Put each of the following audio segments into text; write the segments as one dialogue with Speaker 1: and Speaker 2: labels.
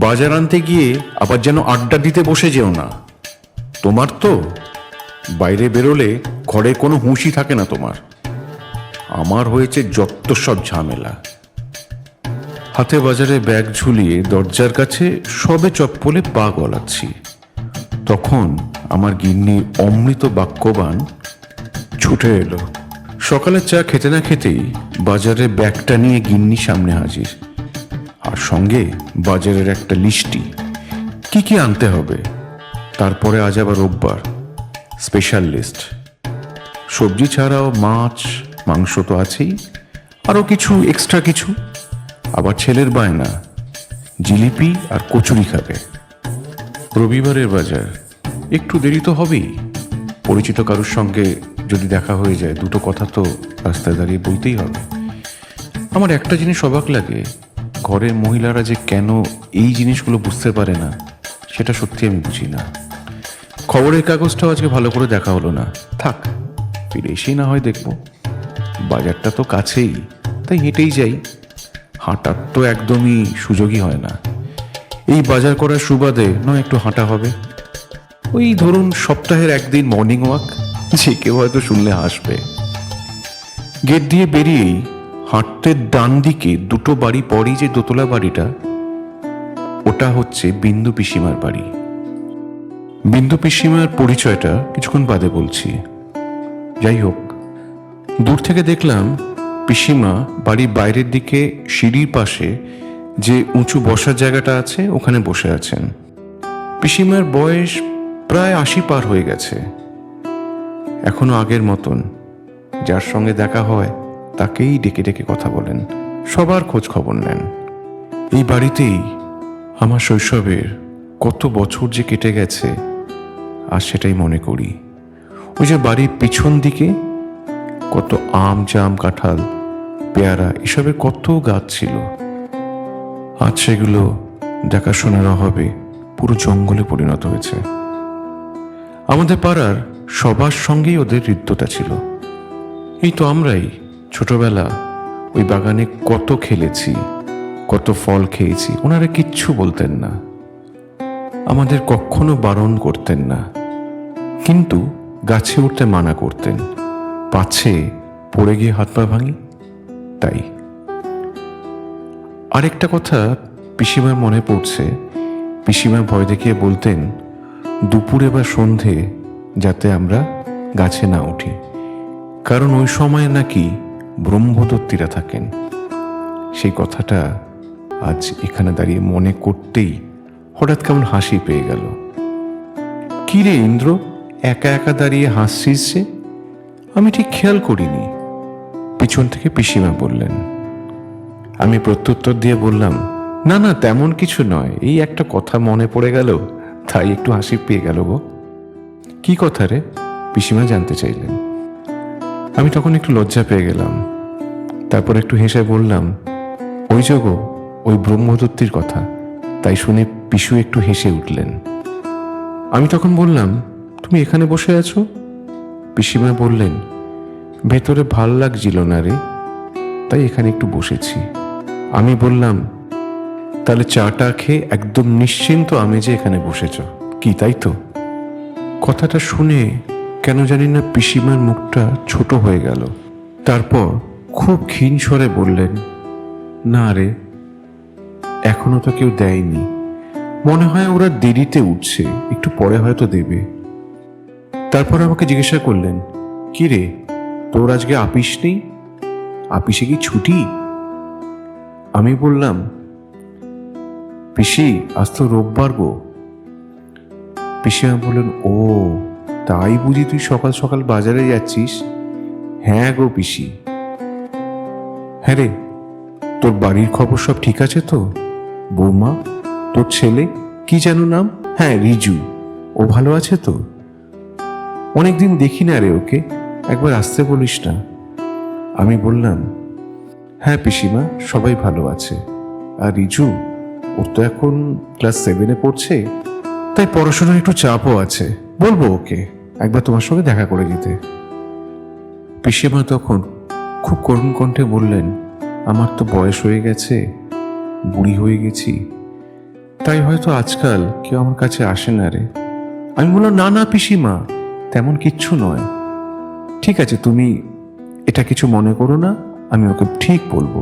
Speaker 1: বাজার আনতে গিয়ে আবার যেন আড্ডা দিতে বসে যেও না। তোমার তো বাইরে বেরোলে ঘরে কোনো হুঁশি থাকে না তোমার। আমার হয়েছে যত সব ঝামেলা। হাতে বাজারে ব্যাগ ঝুলিয়ে দরজার কাছে সবে চপ্পলে পা গলাচ্ছি। তখন আমার গিন্নি অমৃত বাক্যবান ছুটে এলো। সকালে চা খেতে না খেতেই বাজারে ব্যাগটা নিয়ে গিন্নি সামনে হাজির। আর সঙ্গে বাজারের একটা লিস্টি। কি কি আনতে হবে? তারপরে আজ আবার রোববার। Special list. সবজি ছাড়াও মাছ, মাংস তো আছেই। আরও কিছু, এক্সট্রা কিছু। আবার ছেলের বায়না। জিলিপি আর কচুরি খাবে। রবিবারের বাজার। একটু দেরি তো হবেই। পরিচিত কারোর সঙ্গে যদি দেখা হয়ে যায়, দুটো কথা তো রাস্তায় দাঁড়িয়ে বলতেই হবে। আমার একটা জিনিস অবাক লাগে। ঘরের মহিলারা যে কেন এই জিনিসগুলো বুঝতে পারে না, সেটা সত্যি আমি বুঝি না। খবরের কাগজটাও আজকে ভালো করে দেখা হলো না। থাক, ফিরে এসেই না হয় দেখব। বাজারটা তো কাছেই, তাই হেঁটেই যাই। হাঁটার তো একদমই সুযোগই হয় না। এই বাজার করার সুবাদে নয় একটু হাঁটা হবে। ওই ধরুন সপ্তাহের একদিন মর্নিং ওয়াক যে কেউ হয়তো শুনলে হাসবে। গেট দিয়ে বেরিয়েই হাঁটতে ডান দিকে দুটো বাড়ি পরেই যে দোতলা বাড়িটা, ওটা হচ্ছে বিন্দু পিসিমার বাড়ি। বিন্দু পিসিমার পরিচয়টা কিছুক্ষণ বাদে বলছি। যাই হোক, দূর থেকে দেখলাম পিসিমা বাড়ির বাইরের দিকে সিঁড়ির পাশে যে উঁচু বসার জায়গাটা আছে, ওখানে বসে আছেন। পিসিমার বয়স প্রায় আশি পার হয়ে গেছে। এখনও আগের মতন, যার সঙ্গে দেখা হয় তাকেই ডেকে ডেকে কথা বলেন। সবার খোঁজ খবর নেন। এই বাড়িতেই আমার শৈশবের কত বছর যে কেটে গেছে আর সেটাই মনে করি। ওই যে বাড়ির পিছন দিকে কত আম জাম, কাঁঠাল, পেয়ারা, এসবের কত গাছ ছিল। আজ সেগুলো দেখাশোনার অভাবে পুরো জঙ্গলে পরিণত হয়েছে। আমাদের পাড়ার সবার সঙ্গেই ওদের হৃদ্যতা ছিল। এই তো আমরাই ছোটবেলা ওই বাগানে কত খেলেছি, কত ফল খেয়েছি, ওনারা কিচ্ছু বলতেন না। আমাদের কখনো বারণ করতেন না। কিন্তু গাছে উঠতে মানা করতেন। পাছে পড়ে গিয়ে হাত পা ভাঙি, তাই। আরেকটা কথা পিসিমার মনে পড়ছে। পিসিমা ভয় দেখিয়ে বলতেন, দুপুরে বা সন্ধে যাতে আমরা গাছে না উঠি। কারণ ওই সময় নাকি ব্রহ্মদত্তীরা থাকেন। সেই কথাটা আজ এখানে দাঁড়িয়ে মনে করতেই হঠাৎ কেমন হাসি পেয়ে গেল। কি রে ইন্দ্র, একা একা দাঁড়িয়ে হাসছিস যে? আমি ঠিক খেয়াল করিনি। পিছন থেকে পিসিমা বললেন। আমি প্রত্যুত্তর দিয়ে বললাম, না না, তেমন কিছু নয়, এই একটা কথা মনে পড়ে গেল, তাই একটু হাসি পেয়ে গেল গো। কি কথা রে? পিসিমা জানতে চাইলেন। আমি তখন একটু লজ্জা পেয়ে গেলাম। তারপর একটু হেসে বললাম, ওই যে গো, ওই ব্রহ্মদত্তির কথা। তাই শুনে পিসু একটু হেসে উঠলেন। আমি তখন বললাম, তুমি এখানে বসে আছো? পিসিমা বললেন, ভেতরে ভালো লাগছিল না রে, তাই এখানে একটু বসেছি। আমি বললাম, তাহলে চাটা খেয়ে একদম নিশ্চিন্ত আমি যে এখানে বসেছ, কি তাই তো? কথাটা শুনে কেন জানি না পিসিমার মুখটা ছোট হয়ে গেল। তারপর খুব ক্ষীণ স্বরে বললেন, না রে, এখনও তো কেউ দেয়নি। মনে হয় ওরা দেরিতে উঠছে, একটু পরে হয়তো দেবে। তারপর আমাকে জিজ্ঞাসা করলেন, কি রে, তোর আজকে আপিস নেই? আপিসে কি ছুটি? আমি বললাম, পিসি, আজ তো রোববার গো। পিসিমা বললেন, ও তাই বুঝি তুই সকাল সকাল বাজারে যাচ্ছিস? হ্যাঁ গো পিসি। হ্যাঁ রে, তোর বাড়ির খবর সব ঠিক আছে তো? বৌমা, তোর ছেলে, কি যেন নাম? হ্যাঁ রিজু। ও ভালো আছে তো? অনেকদিন দেখি না রে ওকে, একবার আসতে বলিস না। আমি বললাম হ্যাঁ পিসিমা, সবাই ভালো আছে। আর রিজু ওর তো এখন ক্লাস সেভেনে পড়ছে, তাই পড়াশোনার একটু চাপও আছে। বলব ওকে। একবার তোমার সঙ্গে দেখা করে দিতে পিসিমা তখন খুব করুণ কণ্ঠে বললেন, আমার তো বয়স হয়ে গেছে, বুড়ি হয়ে গেছি। তাই হয়তো আজকাল কেউ আমার কাছে আসে না রে। আমি বললাম, না না পিসিমা, তেমন কিচ্ছু নয়। ঠিক আছে, তুমি এটা কিছু মনে করো না, আমি ওকে ঠিক বলব।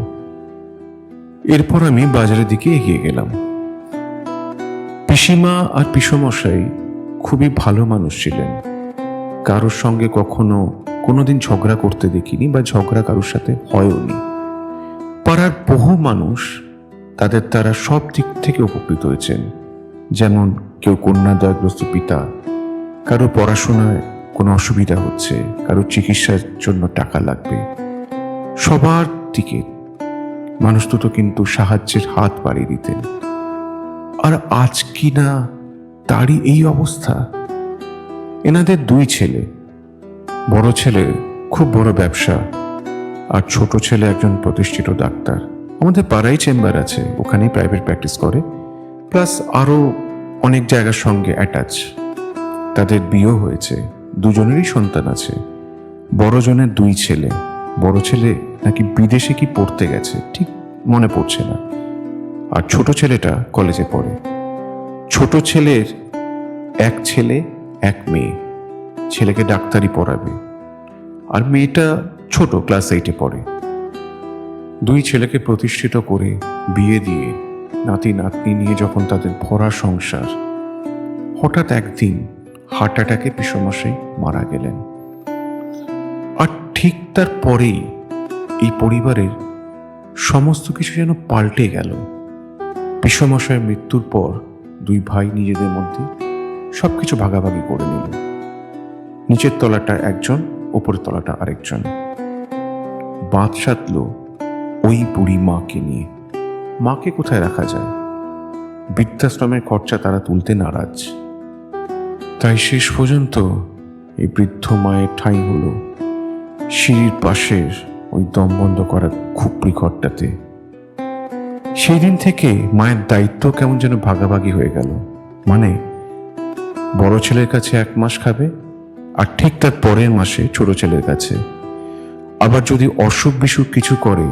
Speaker 1: এরপর আমি বাজারের দিকে এগিয়ে গেলাম। পিসিমা আর পিসমশাই খুবই ভালো মানুষ ছিলেন। কারোর সঙ্গে কখনো কোনোদিন ঝগড়া করতে দেখিনি বা ঝগড়া কারোর সাথে হয়ওনি। পাড়ার বহু মানুষ তাদের দ্বারা সব দিক থেকে উপকৃত হয়েছেন। যেমন কেউ কন্যাদয়গ্রস্ত পিতা, কারও পড়াশোনায় কোনো অসুবিধা হচ্ছে, কারও চিকিৎসার জন্য টাকা লাগবে। সবার দিকে মানুষ দুটো কিন্তু সাহায্যের হাত বাড়িয়ে দিতেন। আর আজ কি না তারই এই অবস্থা এনাদের দুই ছেলে। বড় ছেলে খুব বড় ব্যবসা আর ছোট ছেলে একজন প্রতিষ্ঠিত ডাক্তার। আমাদের পাড়ায় চেম্বার আছে, ওখানেই প্রাইভেট প্র্যাকটিস করে। প্লাস আরও অনেক জায়গার সঙ্গে অ্যাটাচ তাদের বিয়েও হয়েছে, দুজনেরই সন্তান আছে। বড় জনের দুই ছেলে। বড় ছেলে নাকি বিদেশে কি পড়তে গেছে, ঠিক মনে পড়ছে না। আর ছোট ছেলেটা কলেজে পড়ে। ছোট ছেলের এক ছেলে এক মেয়ে। ছেলেকে ডাক্তারি পড়াবে। আর মেয়েটা ছোট, ক্লাস এইটে পড়ে। দুই ছেলেকে প্রতিষ্ঠিত করে বিয়ে দিয়ে নাতি নাতনি নিয়ে যখন তাদের ভরা সংসার, হঠাৎ একদিন হার্ট অ্যাটাকে পিসমশাই মারা গেলেন। আর ঠিক তার পরেই এই পরিবারের সমস্ত কিছু যেন পাল্টে গেল। পিসমশায়ের মৃত্যুর পর দুই ভাই নিজেদের মধ্যে সব কিছু ভাগাভাগি করে নিল। নিচের তলাটা একজন, ওপরের তলাটা আরেকজন। বাদ সাধল ওই বুড়ি মাকে নিয়ে। মাকে কোথায় রাখা যায়? বৃদ্ধাশ্রমের খরচা তারা তুলতে নারাজ। তাই শেষ পর্যন্ত এই বৃদ্ধ মায়ের ঠাঁই হলো সিঁড়ির পাশের ওই দম বন্ধ করা খুপড়ি ঘরটাতে। সেই দিন থেকে মায়ের দায়িত্ব কেমন যেন ভাগাভাগি হয়ে গেল। মানে বড় ছেলের কাছে এক মাস খাবে, আর ঠিক তার পরের মাসে ছোট ছেলের কাছে। আবার যদি অসুখ বিসুখ কিছু করে,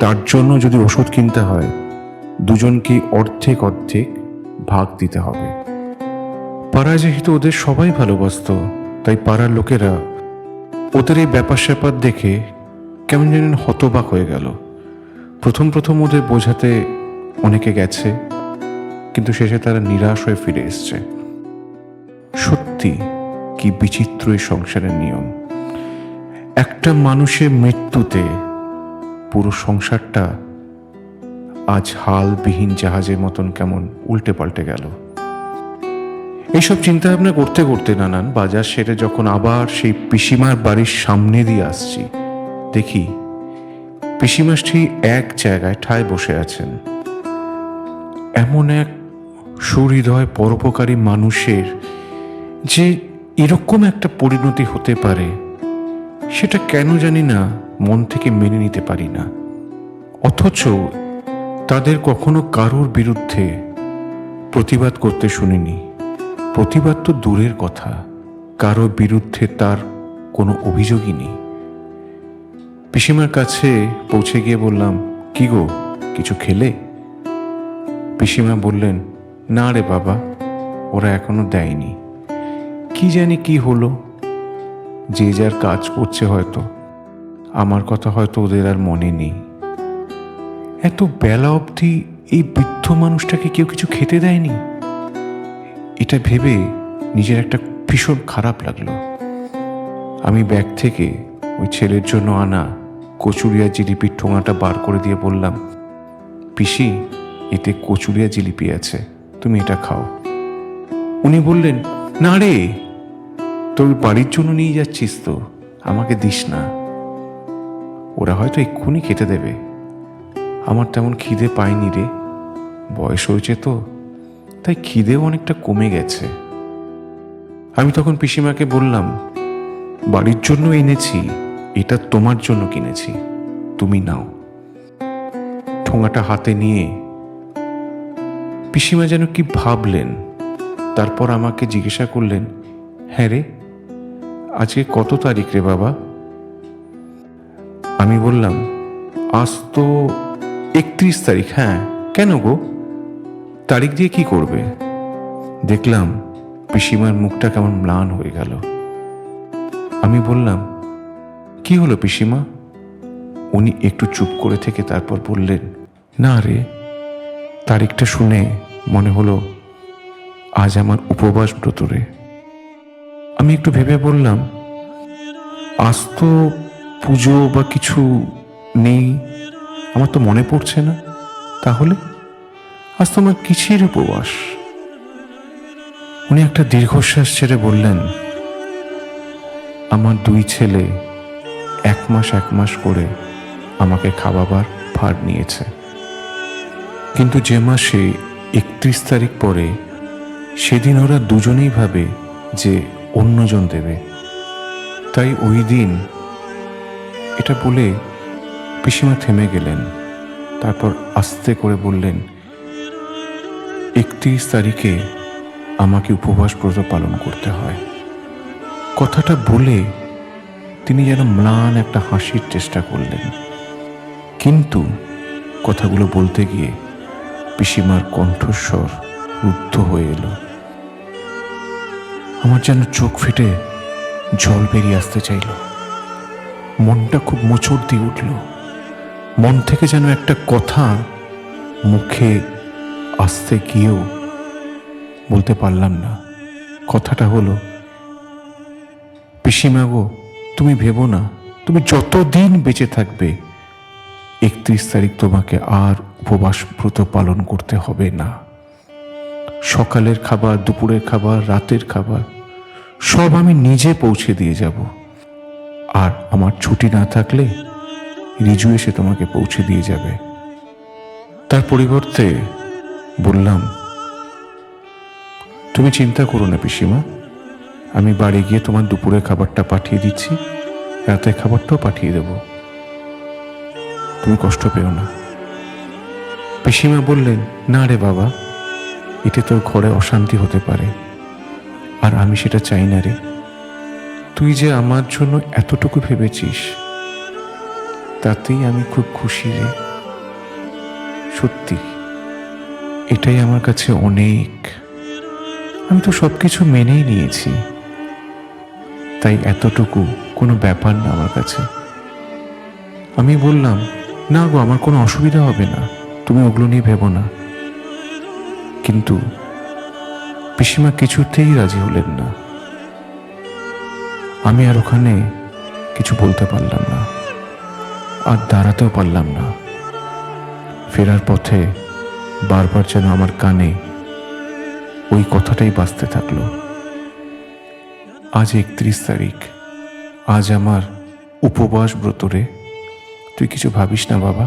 Speaker 1: তার জন্য যদি ওষুধ কিনতে হয়, দুজনকে অর্ধেক অর্ধেক ভাগ দিতে হবে। পাড়ায় যেহেতু ওদের সবাই ভালোবাসতো, তাই পাড়ার লোকেরা ওদের এই ব্যাপার স্যাপার দেখে কেমন যেন হতবাক হয়ে গেল। প্রথম প্রথম ওদের বোঝাতে অনেকে গেছে, কিন্তু শেষে তারা নিরাশ হয়ে ফিরে এসছে। সত্যি কি বিচিত্র এই সংসারের নিয়ম। একটা মানুষের মৃত্যুতে পুরো সংসারটা আজ হালবিহীন জাহাজের মতন কেমন উল্টে পাল্টে গেল। এইসব চিন্তা ভাবনা করতে করতে নানান বাজার সেরে যখন আবার সেই পিসিমার বাড়ির সামনে দিয়ে আসছি, দেখি পিসিমা ঠিক এক জায়গায় ঠায় বসে আছেন। এমন এক সুহৃদয়, পরোপকারী মানুষের যে এরকম একটা পরিণতি হতে পারে, সেটা কেন জানি না মন থেকে মেনে নিতে পারি না। অথচ তাদের কখনো কারোর বিরুদ্ধে প্রতিবাদ করতে শুনিনি। প্রতিবাদ তো দূরের কথা, কারও বিরুদ্ধে তার কোনো অভিযোগই নেই। পিসিমার কাছে পৌঁছে গিয়ে বললাম, কি গো, কিছু খেলে? পিসিমা বললেন, না রে বাবা, ওরা এখনও দেয়নি। কি জানি কি হলো। যে যার কাজ করছে হয়তো। আমার কথা হয়তো ওদের আর মনে নেই। এত বেলা অবধি এই বৃদ্ধ মানুষটাকে কেউ কিছু খেতে দেয়নি? এটা ভেবে নিজের একটা ভীষণ খারাপ লাগল। আমি ব্যাগ থেকে ওই ছেলের জন্য আনা কচুরিয়া জিলিপির ঠোঙাটা বার করে দিয়ে বললাম, পিসি, এতে কচুরিয়া জিলিপি আছে। তুমি এটা খাও। উনি বললেন, না রে তোর বাড়ির জন্য নিয়ে যাচ্ছিস তো, আমাকে দিস না। ওরা হয়তো এক্ষুনি খেতে দেবে। আমার তেমন খিদে পায়নি রে। বয়স হয়েছে তো, তাই খিদেও অনেকটা কমে গেছে। আমি তখন পিসিমাকে বললাম, বাড়ির জন্য এনেছি, এটা তোমার জন্য কিনেছি, তুমি নাও। ঠোঙাটা হাতে নিয়ে পিসিমা যেন কি ভাবলেন, তারপর আমাকে জিজ্ঞাসা করলেন হ্যাঁ রে আজকে কত তারিখ রে বাবা? আমি বললাম, আজ তো একত্রিশ তারিখ হ্যাঁ। কেন গো? তারিখ দিয়ে কি করবে? দেখলাম পিসিমার মুখটা কেমন ম্লান হয়ে গেল। আমি বললাম, কি হলো পিসিমা? উনি একটু চুপ করে থেকে তারপর বললেন, না রে, তারিখটা শুনে মনে হলো আজ আমার উপবাস ব্রত রে। আমি একটু ভেবে বললাম, আজ তো পুজো বা কিছু নেই, আমার তো মনে পড়ছে না। তাহলে আজ তো আমার কিসের উপবাস? উনি একটা দীর্ঘশ্বাস ছেড়ে বললেন, আমার দুই ছেলে এক মাস এক মাস করে আমাকে খাওয়াবার ভার নিয়েছে। কিন্তু যে মাসে একত্রিশ তারিখ পরে সেদিন ওরা দুজনেই ভাবে যে অন্যজন দেবে। তাই ওই দিন এটা বলে পিসিমা থেমে গেলেন। তারপর আস্তে করে বললেন, একত্রিশ তারিখে আমাকে উপবাস ব্রত পালন করতে হয়। কথাটা বলে তিনি যেন ম্লান একটা হাসির চেষ্টা করলেন। কিন্তু কথাগুলো বলতে গিয়ে পিসিমার কণ্ঠস্বর রুদ্ধ হয়ে এলো। আমার যেন চোখ ফেটে জল বেরিয়ে আসতে চাইল। মনটা খুব মোচড় দিয়ে উঠল। মন থেকে যেন একটা কথা মুখে আসতে গিয়েও বলতে পারলাম না। কথাটা হলো, পিসিমা গো, তুমি ভেবো না, তুমি যতদিন বেঁচে থাকবে, একত্রিশ তারিখ তোমাকে আর উপবাস ব্রত পালন করতে হবে না। সকালের খাবার, দুপুরের খাবার, রাতের খাবার, সব আমি নিজে পৌঁছে দিয়ে যাব। আর আমার ছুটি না থাকলে রিজু এসে তোমাকে পৌঁছে দিয়ে যাবে। তার পরিবর্তে বললাম, তুমি চিন্তা করো না পিসিমা। আমি বাড়ি গিয়ে তোমার দুপুরের খাবারটা পাঠিয়ে দিচ্ছি রাতের খাবারটাও পাঠিয়ে দেব। তুমি কষ্ট পেও না। পিসিমা বললেন, না রে বাবা এতে তোর ঘরে অশান্তি হতে পারে। আর আমি সেটা চাই না রে। তুই যে আমার জন্য এতটুকু ভেবেছিস, তাতেই আমি খুব খুশি রে। সত্যি, এটাই আমার কাছে অনেক। আমি তো সব কিছু মেনেই নিয়েছি। তাই এতটুকু কোনো ব্যাপার না আমার কাছে। আমি বললাম, না গো, আমার কোনো অসুবিধা হবে না। তুমি ওগুলো নিয়ে ভেবো না। কিন্তু পিসিমা কিছুতেই রাজি হলেন না। আমি আর ওখানে কিছু বলতে পারলাম না, আর দাঁড়াতেও পারলাম না। ফেরার পথে বারবার যেন আমার কানে ওই কথাটাই বাঁচতে থাকল। আজ একত্রিশ তারিখ, আজ আমার উপবাস ব্রতরে। তুই কিছু ভাবিস না বাবা?